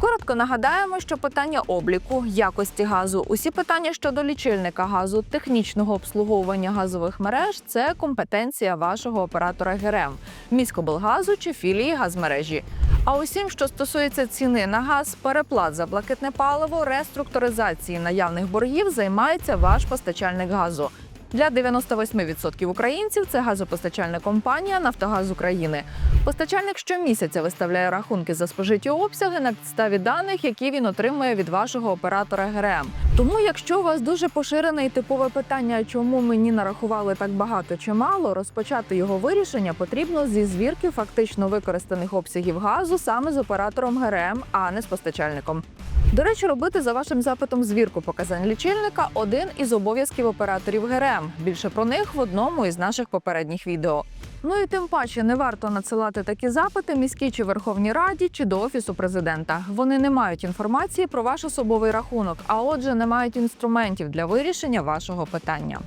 Коротко нагадаємо, що питання обліку, якості газу, усі питання щодо лічильника газу, технічного обслуговування газових мереж це компетенція вашого оператора ГРМ, міськоблгазу чи філії газмережі. А усім, що стосується ціни на газ, переплат за блакитне паливо, реструктуризації наявних боргів, займається ваш постачальник газу. Для 98% українців це газопостачальна компанія Нафтогаз України. Постачальник щомісяця виставляє рахунки за спожиті обсяги на підставі даних, які він отримує від вашого оператора ГРМ. Тому, якщо у вас дуже поширене і типове питання, чому мені нарахували так багато чи мало, розпочати його вирішення потрібно зі звірки фактично використаних обсягів газу саме з оператором ГРМ, а не з постачальником. До речі, робити за вашим запитом звірку показань лічильника один із обов'язків операторів ГРМ. Більше про них в одному із наших попередніх відео. Ну і тим паче не варто надсилати такі запити міській чи Верховній Раді чи до офісу президента. Вони не мають інформації про ваш особовий рахунок, а отже, не мають інструментів для вирішення вашого питання.